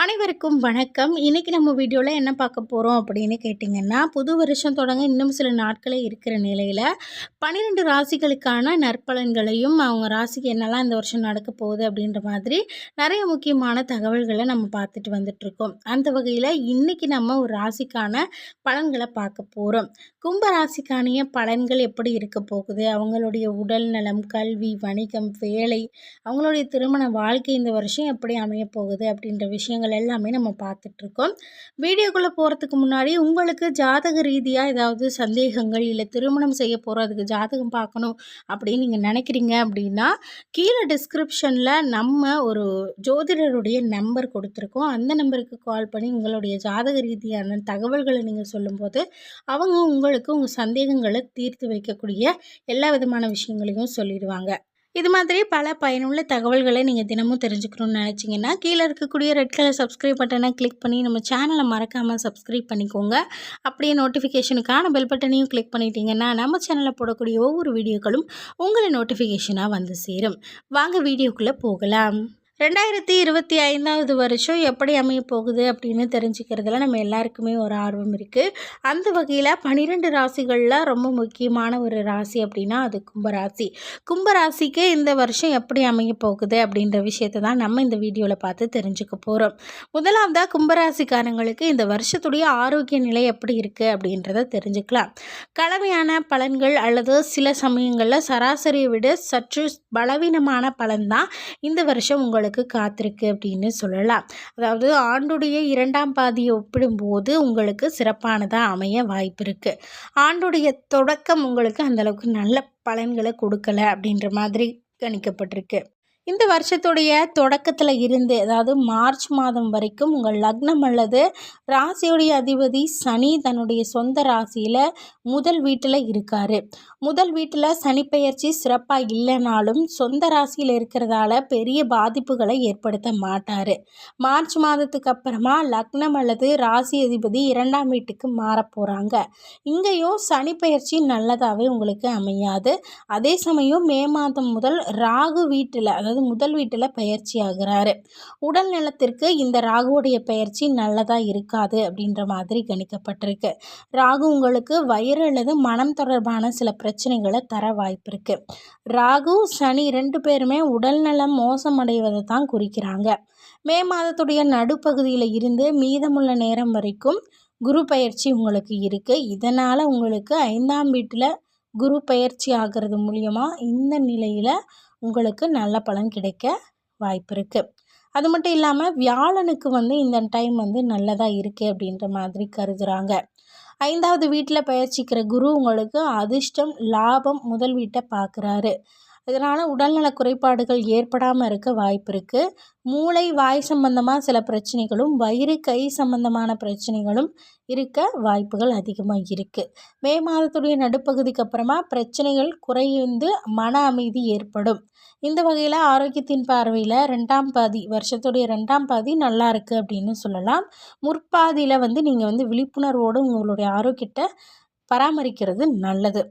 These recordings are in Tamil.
அனைவருக்கும் வணக்கம். இன்றைக்கி நம்ம வீடியோவில் என்ன பார்க்க போகிறோம் அப்படின்னு கேட்டிங்கன்னா புது வருஷம் தொடங்க இன்னும் சில நாட்களே இருக்கிற நிலையில் பன்னிரெண்டு ராசிகளுக்கான நற்பலன்களையும் அவங்க ராசிக்கு என்னெல்லாம் இந்த வருஷம் நடக்க போகுது அப்படின்ற மாதிரி நிறைய முக்கியமான தகவல்களை நம்ம பார்த்துட்டு வந்துட்ருக்கோம் அந்த வகையில் இன்றைக்கி நம்ம ஒரு ராசிக்கான பலன்களை பார்க்க போகிறோம் கும்ப ராசிக்கான பலன்கள் எப்படி இருக்க போகுது? அவங்களுடைய உடல் நலம் கல்வி வணிகம் வேலை அவங்களுடைய திருமண வாழ்க்கை இந்த வருஷம் எப்படி அமைய போகுது அப்படின்ற விஷயங்கள் எல்லாமே நம்ம பார்த்துட்ருக்கோம். வீடியோக்குள்ளே போகிறதுக்கு முன்னாடி உங்களுக்கு ஜாதக ரீதியாக ஏதாவது சந்தேகங்கள் இல்லை திருமணம் செய்ய போகிறதுக்கு ஜாதகம் பார்க்கணும் அப்படின்னு நீங்கள் நினைக்கிறீங்க அப்படின்னா கீழே டிஸ்கிரிப்ஷனில் நம்ம ஒரு ஜோதிடருடைய நம்பர் கொடுத்துருக்கோம். அந்த நம்பருக்கு கால் பண்ணி உங்களுடைய ஜாதக ரீதியான தகவல்களை நீங்கள் சொல்லும்போது அவங்க உங்களுக்கு உங்கள் சந்தேகங்களை தீர்த்து வைக்கக்கூடிய எல்லா விதமான விஷயங்களையும் சொல்லிடுவாங்க. இது மாதிரி பல பயனுள்ள தகவல்களை நீங்கள் தினமும் தெரிஞ்சுக்கணும்னு நினச்சிங்கன்னா கீழே இருக்கக்கூடிய ரெட் கலர் சப்ஸ்கிரைப் பட்டனை கிளிக் பண்ணி நம்ம சேனலை மறக்காமல் சப்ஸ்கிரைப் பண்ணிக்கோங்க. அப்படியே நோட்டிஃபிகேஷனுக்கான பெல் பட்டனையும் கிளிக் பண்ணிட்டீங்கன்னா நம்ம சேனலில் போடக்கூடிய ஒவ்வொரு வீடியோக்களும் உங்களை நோட்டிஃபிகேஷனாக வந்து சேரும். வாங்க வீடியோக்குள்ளே போகலாம். ரெண்டாயிரத்தி இருபத்தி ஐந்தாவது வருஷம் எப்படி அமைய போகுது அப்படின்னு தெரிஞ்சுக்கிறதுல நம்ம எல்லாருக்குமே ஒரு ஆர்வம் இருக்குது அந்த வகையில் பன்னிரெண்டு ராசிகளில் ரொம்ப முக்கியமான ஒரு ராசி அப்படின்னா அது கும்பராசி. கும்பராசிக்கு இந்த வருஷம் எப்படி அமைய போகுது அப்படின்ற விஷயத்தை தான் நம்ம இந்த வீடியோவில் பார்த்து தெரிஞ்சுக்க போகிறோம் முதலாவதாக கும்பராசிக்காரங்களுக்கு இந்த வருஷத்துடைய ஆரோக்கிய நிலை எப்படி இருக்குது அப்படின்றத தெரிஞ்சுக்கலாம். கலவையான பலன்கள் அல்லது சில சமயங்களில் சராசரியை விட சற்று பலவீனமான பலன் தான் இந்த வருஷம் உங்களுக்கு உங்களுக்கு காத்திருக்கு அப்படின்னு சொல்லலாம். அதாவது ஆண்டுடைய இரண்டாம் பாதியை ஒப்பிடும்போது உங்களுக்கு சிறப்பானதாக அமைய வாய்ப்பு இருக்குது ஆண்டுடைய தொடக்கம் உங்களுக்கு அந்தளவுக்கு நல்ல பலன்களை கொடுக்கல அப்படின்ற மாதிரி கணிக்கப்பட்டிருக்கு. இந்த வருஷத்துடைய தொடக்கத்தில் இருந்து அதாவது மார்ச் மாதம் வரைக்கும் உங்கள் லக்னம் அல்லது ராசியுடைய அதிபதி சனி தன்னுடைய சொந்த ராசியில் முதல் வீட்டில் இருக்கார். முதல் வீட்டில் சனிப்பெயர்ச்சி சிறப்பாக இல்லைனாலும் சொந்த ராசியில் இருக்கிறதால பெரிய பாதிப்புகளை ஏற்படுத்த மாட்டார். மார்ச் மாதத்துக்கு அப்புறமா லக்னம் அல்லது ராசி அதிபதி இரண்டாம் வீட்டுக்கு மாறப்போகிறாங்க இங்கேயும் சனிப்பெயர்ச்சி நல்லதாகவே உங்களுக்கு அமையாது. அதே சமயம் மே மாதம் முதல் ராகு வீட்டில் அதாவது அதாவது முதல் வீட்டில் பயிற்சி ஆகிறாரு. உடல் நலத்திற்கு இந்த ராகுவுடைய பயிற்சி நல்லதாக இருக்காது அப்படின்ற மாதிரி கணிக்கப்பட்டிருக்கு. ராகு உங்களுக்கு வயிறு அல்லது மனம் தொடர்பான சில பிரச்சனைகளை தர வாய்ப்பு இருக்குது ராகு சனி ரெண்டு பேருமே உடல்நலம் மோசமடைவதை தான் குறிக்கிறாங்க. மே மாதத்துடைய நடுப்பகுதியில் இருந்து மீதமுள்ள நேரம் வரைக்கும் குரு பயிற்சி உங்களுக்கு இருக்குது இதனால் உங்களுக்கு ஐந்தாம் வீட்டில் குரு பயிற்சி ஆகிறது மூலியமாக இந்த நிலையில் உங்களுக்கு நல்ல பலன் கிடைக்க வாய்ப்பு இருக்குது அது மட்டும் இல்லாமல் வியாழனுக்கு வந்து இந்த டைம் வந்து நல்லதாக இருக்குது அப்படின்ற மாதிரி கருதுகிறாங்க ஐந்தாவது வீட்டில் பயிற்சிக்கிற குரு உங்களுக்கு அதிர்ஷ்டம் லாபம் முதல் வீட்டை பார்க்குறாரு. இதனால் உடல்நல குறைபாடுகள் ஏற்படாமல் இருக்க வாய்ப்பு இருக்குது மூளை வாய் சம்பந்தமாக சில பிரச்சனைகளும் வயிறு கை சம்பந்தமான பிரச்சனைகளும் இருக்க வாய்ப்புகள் அதிகமாக இருக்குது மே மாதத்துடைய நடுப்பகுதிக்கு அப்புறமா பிரச்சனைகள் குறைந்து மன அமைதி ஏற்படும். இந்த வகையில் ஆரோக்கியத்தின் பார்வையில் ரெண்டாம் பாதி வருஷத்துடைய ரெண்டாம் பாதி நல்லா இருக்குது அப்படின்னு சொல்லலாம். முற்பாதியில் வந்து நீங்கள் வந்து விழிப்புணர்வோடு உங்களுடைய ஆரோக்கியத்தை பராமரிக்கிறது நல்லது.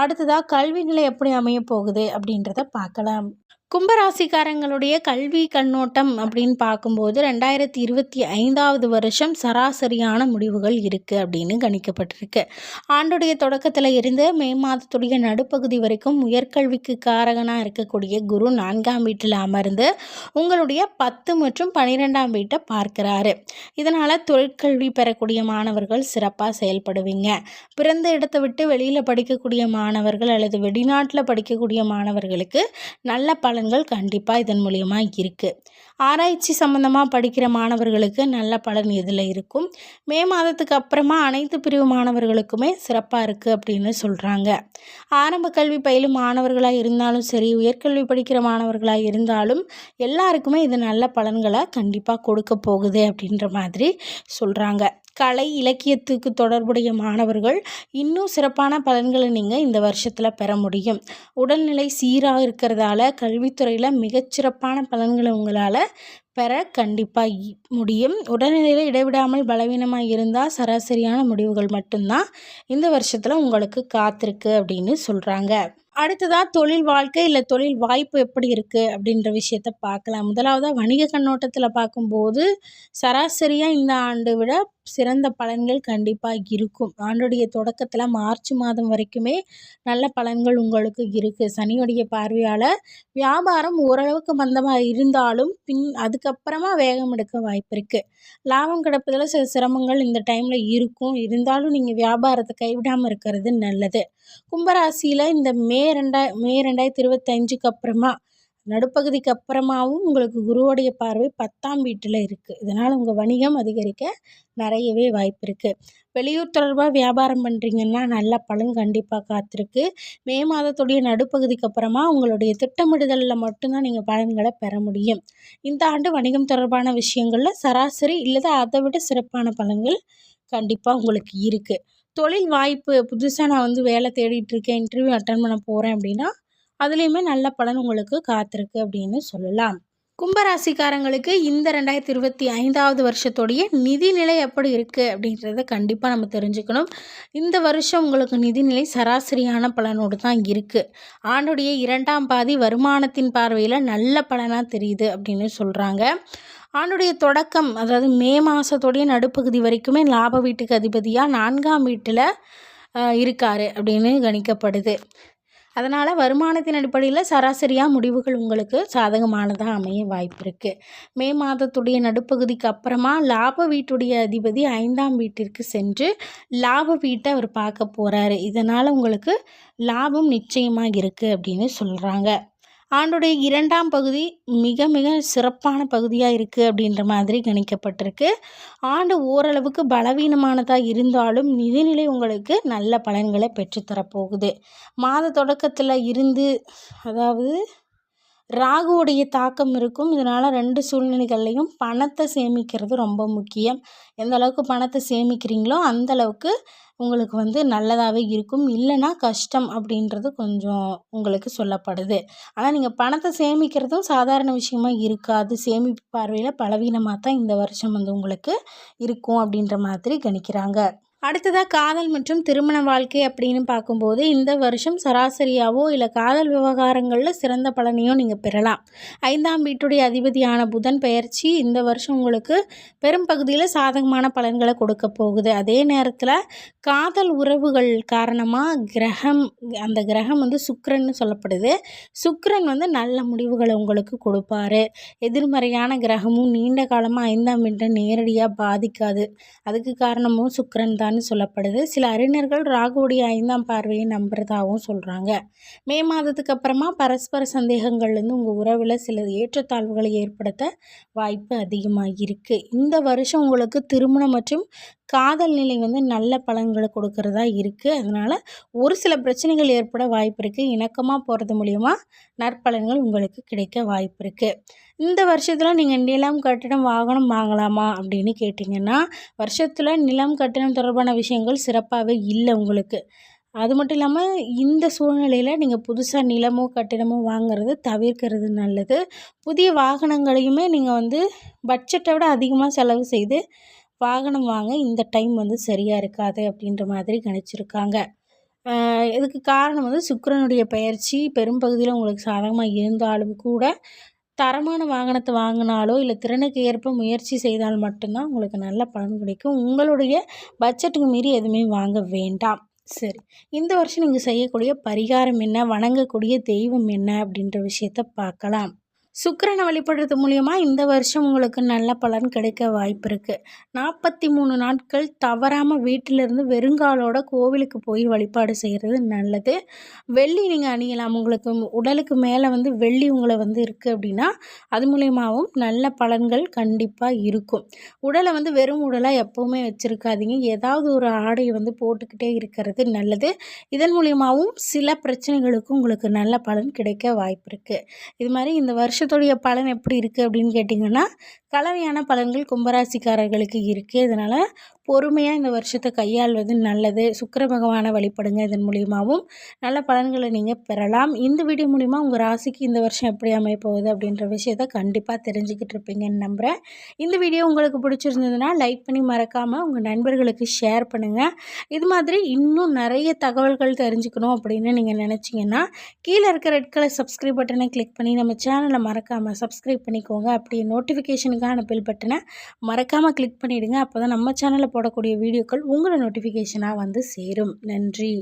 அடுத்ததாக கல்வி நிலை எப்படி அமைய போகுது அப்படின்றத பார்க்கலாம். கும்பராசிக்காரங்களுடைய கல்வி கண்ணோட்டம் அப்படின்னு பார்க்கும்போது ரெண்டாயிரத்தி இருபத்தி ஐந்தாவது வருஷம் சராசரியான முடிவுகள் இருக்குது அப்படின்னு கணிக்கப்பட்டிருக்கு. ஆண்டுடைய தொடக்கத்தில் இருந்து மே மாதத்துடைய நடுப்பகுதி வரைக்கும் உயர்கல்விக்கு காரகனாக இருக்கக்கூடிய குரு நான்காம் வீட்டில் அமர்ந்து உங்களுடைய பத்து மற்றும் பனிரெண்டாம் வீட்டை பார்க்குறாரு. இதனால் தொழிற்கல்வி பெறக்கூடிய மாணவர்கள் சிறப்பாக செயல்படுவீங்க. பிறந்த இடத்தை விட்டு வெளியில் படிக்கக்கூடிய மாணவர்கள் அல்லது வெளிநாட்டில் படிக்கக்கூடிய மாணவர்களுக்கு நல்ல பல பலன்கள் கண்டிப்பாக இதன் மூலியமாக இருக்குது ஆராய்ச்சி சம்மந்தமாக படிக்கிற மாணவர்களுக்கு நல்ல பலன் இதில் இருக்கும்? மே மாதத்துக்கு அப்புறமா அனைத்து பிரிவு மாணவர்களுக்குமே சிறப்பாக இருக்குது அப்படின்னு சொல்கிறாங்க ஆரம்ப கல்வி பயிலும் மாணவர்களாக இருந்தாலும் சரி உயர்கல்வி படிக்கிற மாணவர்களாக இருந்தாலும் எல்லாருக்குமே இது நல்ல பலன்களை கண்டிப்பாக கொடுக்க போகுது அப்படின்ற மாதிரி சொல்கிறாங்க கலை இலக்கியத்துக்கு தொடர்புடைய மாணவர்கள் இன்னும் சிறப்பான பலன்களை நீங்கள் இந்த வருஷத்தில் பெற முடியும். உடல்நிலை சீராக இருக்கிறதால கல்வித்துறையில் மிகச்சிறப்பான பலன்களை உங்களால் பெற கண்டிப்பாக முடியும். உடல்நிலையில் இடைவிடாமல் பலவீனமாக இருந்தால் சராசரியான முடிவுகள் மட்டும்தான் இந்த வருஷத்தில் உங்களுக்கு காத்திருக்கு அப்படின்னு சொல்கிறாங்க அடுத்ததாக தொழில் வாழ்க்கை இல்லை தொழில் வாய்ப்பு எப்படி இருக்குது அப்படின்ற விஷயத்த பார்க்கலாம். முதலாவதாக வணிக கண்ணோட்டத்தில் பார்க்கும்போது சராசரியாக இந்த ஆண்டு விட சிறந்த பலன்கள் கண்டிப்பாக இருக்கும். ஆண்டுடைய தொடக்கத்தில் மார்ச் மாதம் வரைக்குமே நல்ல பலன்கள் உங்களுக்கு இருக்குது சனியுடைய பார்வையால் வியாபாரம் ஓரளவுக்கு மந்தமாக இருந்தாலும் பின் அதுக்கப்புறமா வேகம் எடுக்க வாய்ப்பு இருக்குது லாபம் கிடப்பதில் சில சிரமங்கள் இந்த டைமில் இருக்கும். இருந்தாலும் நீங்கள் வியாபாரத்தை கைவிடாமல் இருக்கிறது நல்லது. கும்பராசியில் இந்த மே ரெண்டாய் மே ரெண்டாயிரத்தி இருபத்தஞ்சுக்கு அப்புறமா நடுப்பகுதிக்கு அப்புறமாவும் உங்களுக்கு குருவோடைய பார்வை பத்தாம் வீட்டில் இருக்குது இதனால் உங்கள் வணிகம் அதிகரிக்க நிறையவே வாய்ப்பு இருக்குது வெளியூர் தொடர்பாக வியாபாரம் பண்ணுறீங்கன்னா நல்ல பலன் கண்டிப்பாக காத்திருக்கு. மே மாதத்துடைய நடுப்பகுதிக்கு அப்புறமா உங்களுடைய திட்டமிடுதலில் மட்டும்தான் நீங்கள் பலன்களை பெற முடியும். இந்த ஆண்டு வணிகம் தொடர்பான விஷயங்களில் சராசரி இல்லது அதை விட சிறப்பான பலன்கள் கண்டிப்பாக உங்களுக்கு இருக்குது தொழில் வாய்ப்பு புதுசாக நான் வந்து வேலை தேடிட்டுருக்கேன் இன்டர்வியூ அட்டன் பண்ண போகிறேன் அப்படின்னா அதுலேயுமே நல்ல பலன் உங்களுக்கு காத்திருக்கு அப்படின்னு சொல்லலாம். கும்பராசிக்காரங்களுக்கு இந்த ரெண்டாயிரத்தி இருபத்தி ஐந்தாவது வருஷத்துடைய நிதிநிலை எப்படி இருக்குது அப்படின்றத கண்டிப்பாக நம்ம தெரிஞ்சுக்கணும். இந்த வருஷம் உங்களுக்கு நிதிநிலை சராசரியான பலனோடு தான் இருக்குது ஆண்டுடைய இரண்டாம் பாதி வருமானத்தின் பார்வையில் நல்ல பலனாக தெரியுது அப்படின்னு சொல்கிறாங்க ஆண்டுடைய தொடக்கம் அதாவது மே மாதத்துடைய நடுப்பகுதி வரைக்குமே லாப வீட்டுக்கு அதிபதியாக நான்காம் வீட்டில் இருக்கார் அப்படின்னு கணிக்கப்படுது. அதனால் வருமானத்தின் அடிப்படையில் சராசரியாக முடிவுகள் உங்களுக்கு சாதகமானதாக அமைய வாய்ப்பு இருக்குது மே மாதத்துடைய நடுப்பகுதிக்கு அப்புறமா லாப வீட்டுடைய அதிபதி ஐந்தாம் வீட்டிற்கு சென்று லாப வீட்டை அவர் பார்க்க போகிறாரு இதனால் உங்களுக்கு லாபம் நிச்சயமாக இருக்குது அப்படின்னு சொல்கிறாங்க ஆண்டுடைய இரண்டாம் பகுதி மிக மிக சிறப்பான பகுதியாக இருக்குது அப்படின்ற மாதிரி கணிக்கப்பட்டிருக்கு. ஆண்டு ஓரளவுக்கு பலவீனமானதாக இருந்தாலும் நிதிநிலை உங்களுக்கு நல்ல பலன்களை பெற்றுத்தரப்போகுது. மாத தொடக்கத்தில் இருந்து அதாவது ராகுவுடைய தாக்கம் இருக்கும். இதனால் ரெண்டு சூழ்நிலைகள்லையும் பணத்தை சேமிக்கிறது ரொம்ப முக்கியம். எந்த அளவுக்கு பணத்தை சேமிக்கிறீங்களோ அந்த அளவுக்கு உங்களுக்கு வந்து நல்லதாகவே இருக்கும். இல்லைன்னா கஷ்டம் அப்படின்றது கொஞ்சம் உங்களுக்கு சொல்லப்படுது. ஆனால் நீங்கள் பணத்தை சேமிக்கிறதும் சாதாரண விஷயமா இருக்காது. சேமிப்பு பார்வையில் பலவீனமாக தான் இந்த வருஷம் வந்து உங்களுக்கு இருக்கும் அப்படின்ற மாதிரி கணிக்கிறாங்க. அடுத்ததாக காதல் மற்றும் திருமண வாழ்க்கை அப்படின்னு பார்க்கும்போது இந்த வருஷம் சராசரியாவோ இல்லை காதல் விவகாரங்களில் சிறந்த பலனையோ நீங்கள் பெறலாம். ஐந்தாம் வீட்டுடைய அதிபதியான புதன் பெயர்ச்சி இந்த வருஷம் உங்களுக்கு பெரும் பகுதியில் சாதகமான பலன்களை கொடுக்க போகுது. அதே நேரத்தில் காதல் உறவுகள் காரணமாக கிரகம் அந்த கிரகம் வந்து சுக்கரன்னு சொல்லப்படுது. சுக்கரன் வந்து நல்ல முடிவுகளை உங்களுக்கு கொடுப்பாரு. எதிர்மறையான கிரகமும் நீண்ட காலமாக ஐந்தாம் வீட்டை நேரடியாக பாதிக்காது. அதுக்கு காரணமும் சுக்கரன் தான் சொல்லப்படுது. சில அறிஞர்கள் ராகுவுடைய ஐந்தாம் பார்வையை நம்புறதாகவும் சொல்கிறாங்க மே மாதத்துக்கு அப்புறமா பரஸ்பர சந்தேகங்கள்லேருந்து உங்கள் உறவில் சில ஏற்றத்தாழ்வுகளை ஏற்படுத்த வாய்ப்பு அதிகமாக இருக்குது இந்த வருஷம் உங்களுக்கு திருமணம் மற்றும் காதல் நிலை வந்து நல்ல பலன்களை கொடுக்கறதா இருக்குது அதனால் ஒரு சில பிரச்சனைகள் ஏற்பட வாய்ப்பு இருக்குது இணக்கமாக போகிறது மூலிமா நற்பலன்கள் உங்களுக்கு கிடைக்க வாய்ப்பு இருக்குது இந்த வருஷத்தில் நீங்கள் நிலம் கட்டிடம் வாகனம் வாங்கலாமா அப்படின்னு கேட்டிங்கன்னா வருஷத்தில் நிலம் கட்டணம் தொடர்பான விஷயங்கள் சிறப்பாகவே இல்லை உங்களுக்கு. அது மட்டும் இல்லாமல் இந்த சூழ்நிலையில் நீங்கள் புதுசாக நிலமோ கட்டிடமோ வாங்குறது தவிர்க்கிறது நல்லது. புதிய வாகனங்களையுமே நீங்கள் வந்து பட்ஜெட்டை விட அதிகமாக செலவு செய்து வாகனம் வாங்க இந்த டைம் வந்து சரியாக இருக்காது அப்படின்ற மாதிரி கணிச்சிருக்காங்க இதுக்கு காரணம் வந்து சுக்கரனுடைய பயிற்சி பெரும்பகுதியில் உங்களுக்கு சாதகமாக இருந்தாலும் கூட தரமான வாகனத்தை வாங்கினாலோ இல்லை திறனுக்கு ஏற்ப முயற்சி செய்தால் மட்டும்தான் உங்களுக்கு நல்ல பலன் கிடைக்கும். உங்களுடைய பட்ஜெட்டுக்கு மீறி எதுவுமே வாங்க வேண்டாம். சரி இந்த வருஷம் நீங்கள் செய்யக்கூடிய பரிகாரம் என்ன? வணங்கக்கூடிய தெய்வம் என்ன? அப்படின்ற விஷயத்த பார்க்கலாம். சுக்கிரனை வழிபடுறது மூலியமாக இந்த வருஷம் உங்களுக்கு நல்ல பலன் கிடைக்க வாய்ப்பு இருக்குது நாற்பத்தி மூணு நாட்கள் தவறாமல் வீட்டிலிருந்து வெறுங்காலோட கோவிலுக்கு போய் வழிபாடு செய்கிறது நல்லது. வெள்ளி நீங்கள் அணியலாம். உங்களுக்கு உடலுக்கு மேலே வந்து வெள்ளி உங்களை வந்து இருக்குது அப்படின்னா அது மூலியமாகவும் நல்ல பலன்கள் கண்டிப்பாக இருக்கும். உடலை வந்து வெறும் உடலாக எப்போவுமே வச்சுருக்காதீங்க. ஏதாவது ஒரு ஆடையை வந்து போட்டுக்கிட்டே இருக்கிறது நல்லது. இதன் மூலியமாகவும் சில பிரச்சனைகளுக்கும் உங்களுக்கு நல்ல பலன் கிடைக்க வாய்ப்பு இருக்குது இது மாதிரி இந்த வருஷம் வருஷத்துடைய பலன் எப்படி இருக்குது அப்படின்னு கேட்டிங்கன்னா கலவையான பலன்கள் கும்பராசிக்காரர்களுக்கு இருக்குது இதனால் பொறுமையாக இந்த வருஷத்தை கையாள்வது நல்லது. சுக்கர பகவானை வழிபடுங்க இதன் மூலியமாகவும் நல்ல பலன்களை நீங்கள் பெறலாம். இந்த வீடியோ மூலிமா உங்கள் ராசிக்கு இந்த வருஷம் எப்படி அமைய போகுது அப்படின்ற விஷயத்த கண்டிப்பாக தெரிஞ்சுக்கிட்டு இருப்பீங்கன்னு நம்புகிறேன் இந்த வீடியோ உங்களுக்கு பிடிச்சிருந்ததுன்னா லைக் பண்ணி மறக்காமல் உங்கள் நண்பர்களுக்கு ஷேர் பண்ணுங்கள் இது மாதிரி இன்னும் நிறைய தகவல்கள் தெரிஞ்சுக்கணும் அப்படின்னு நீங்கள் நினச்சிங்கன்னா கீழே இருக்க ரெட் கலர் சப்ஸ்கிரைப் பட்டனை கிளிக் பண்ணி நம்ம சேனலை மறக்காமல் சப்ஸ்கிரைப் பண்ணிக்கோங்க. அப்படி நோட்டிஃபிகேஷனுக்கான பில் பட்டனை மறக்காமல் கிளிக் பண்ணிவிடுங்க அப்போ தான் நம்ம சேனலை போடக்கூடிய வீடியோக்கள் உங்களை நோட்டிஃபிகேஷனாக வந்து சேரும். நன்றி.